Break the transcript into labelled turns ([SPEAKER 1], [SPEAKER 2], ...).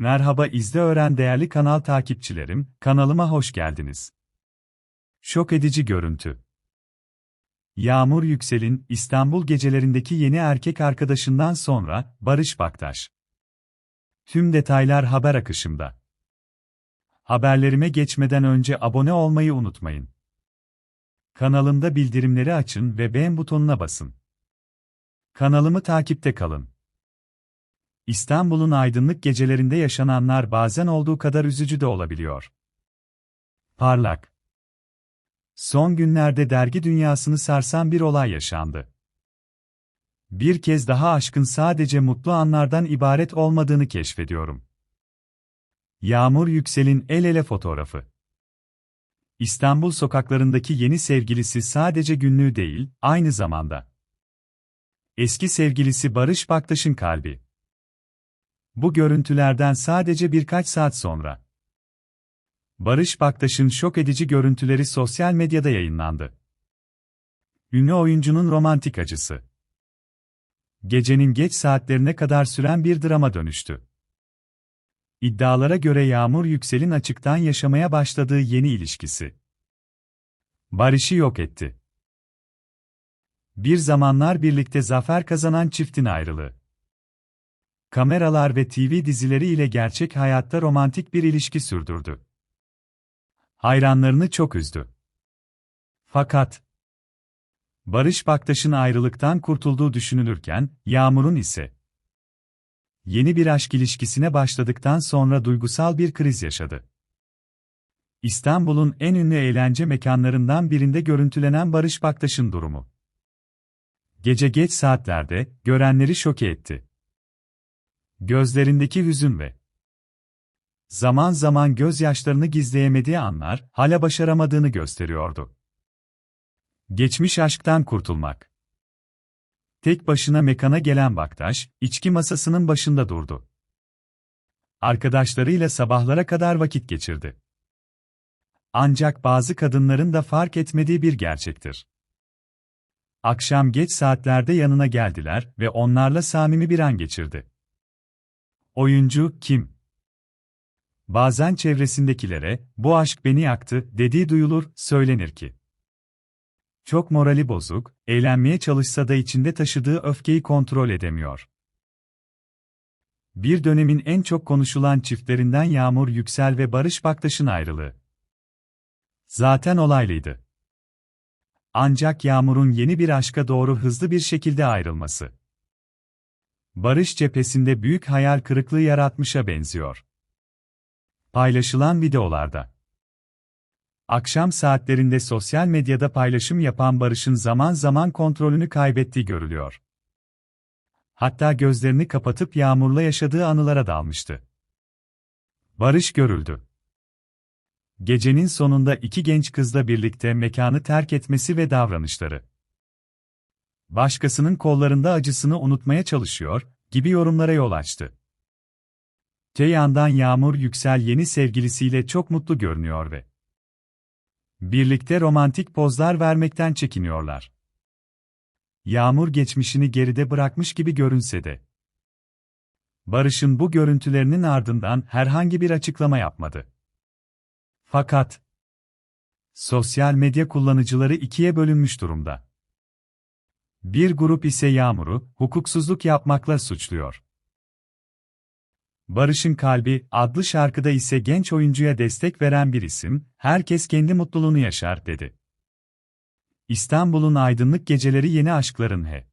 [SPEAKER 1] Merhaba izle öğren değerli kanal takipçilerim, kanalıma hoş geldiniz. Şok edici görüntü. Yağmur Yüksel'in İstanbul gecelerindeki yeni erkek arkadaşından sonra Barış Baktaş. Tüm detaylar haber akışımda. Haberlerime geçmeden önce abone olmayı unutmayın. Kanalımda bildirimleri açın ve beğen butonuna basın. Kanalımı takipte kalın. İstanbul'un aydınlık gecelerinde yaşananlar bazen olduğu kadar üzücü de olabiliyor. Parlak. Son günlerde dergi dünyasını sarsan bir olay yaşandı. Bir kez daha aşkın sadece mutlu anlardan ibaret olmadığını keşfediyorum. Yağmur Yüksel'in el ele fotoğrafı. İstanbul sokaklarındaki yeni sevgilisi sadece günlüğü değil, aynı zamanda. Eski sevgilisi Barış Baktaş'ın kalbi. Bu görüntülerden sadece birkaç saat sonra. Barış Baktaş'ın şok edici görüntüleri sosyal medyada yayınlandı. Ünlü oyuncunun romantik acısı. Gecenin geç saatlerine kadar süren bir drama dönüştü. İddialara göre Yağmur Yüksel'in açıktan yaşamaya başladığı yeni ilişkisi. Barış'ı yok etti. Bir zamanlar birlikte zafer kazanan çiftin ayrılığı. Kameralar ve TV dizileri ile gerçek hayatta romantik bir ilişki sürdürdü. Hayranlarını çok üzdü. Fakat Barış Baktaş'ın ayrılıktan kurtulduğu düşünülürken, Yağmur'un ise yeni bir aşk ilişkisine başladıktan sonra duygusal bir kriz yaşadı. İstanbul'un en ünlü eğlence mekanlarından birinde görüntülenen Barış Baktaş'ın durumu. Gece geç saatlerde görenleri şoke etti. Gözlerindeki hüzün ve zaman zaman gözyaşlarını gizleyemediği anlar, hala başaramadığını gösteriyordu. Geçmiş aşktan kurtulmak. Tek başına mekana gelen Baktaş, içki masasının başında durdu. Arkadaşlarıyla sabahlara kadar vakit geçirdi. Ancak bazı kadınların da fark etmediği bir gerçektir. Akşam geç saatlerde yanına geldiler ve onlarla samimi bir an geçirdi. Oyuncu kim? Bazen çevresindekilere, bu aşk beni yaktı, dediği duyulur, söylenir ki. Çok morali bozuk, eğlenmeye çalışsa da içinde taşıdığı öfkeyi kontrol edemiyor. Bir dönemin en çok konuşulan çiftlerinden Yağmur Yüksel ve Barış Baktaş'ın ayrılığı. Zaten olaylıydı. Ancak Yağmur'un yeni bir aşka doğru hızlı bir şekilde ayrılması. Barış cephesinde büyük hayal kırıklığı yaratmışa benziyor. Paylaşılan videolarda. Akşam saatlerinde sosyal medyada paylaşım yapan Barış'ın zaman zaman kontrolünü kaybettiği görülüyor. Hatta gözlerini kapatıp Yağmur'la yaşadığı anılara dalmıştı. Barış görüldü. Gecenin sonunda iki genç kızla birlikte mekanı terk etmesi ve davranışları başkasının kollarında acısını unutmaya çalışıyor, gibi yorumlara yol açtı. Te yandan Yağmur Yüksel yeni sevgilisiyle çok mutlu görünüyor ve birlikte romantik pozlar vermekten çekiniyorlar. Yağmur geçmişini geride bırakmış gibi görünse de Barış'ın bu görüntülerinin ardından herhangi bir açıklama yapmadı. Fakat sosyal medya kullanıcıları ikiye bölünmüş durumda. Bir grup ise Yağmur'u hukuksuzluk yapmakla suçluyor. Barış'ın Kalbi adlı şarkıda ise genç oyuncuya destek veren bir isim, herkes kendi mutluluğunu yaşar dedi. İstanbul'un aydınlık geceleri yeni aşkların he.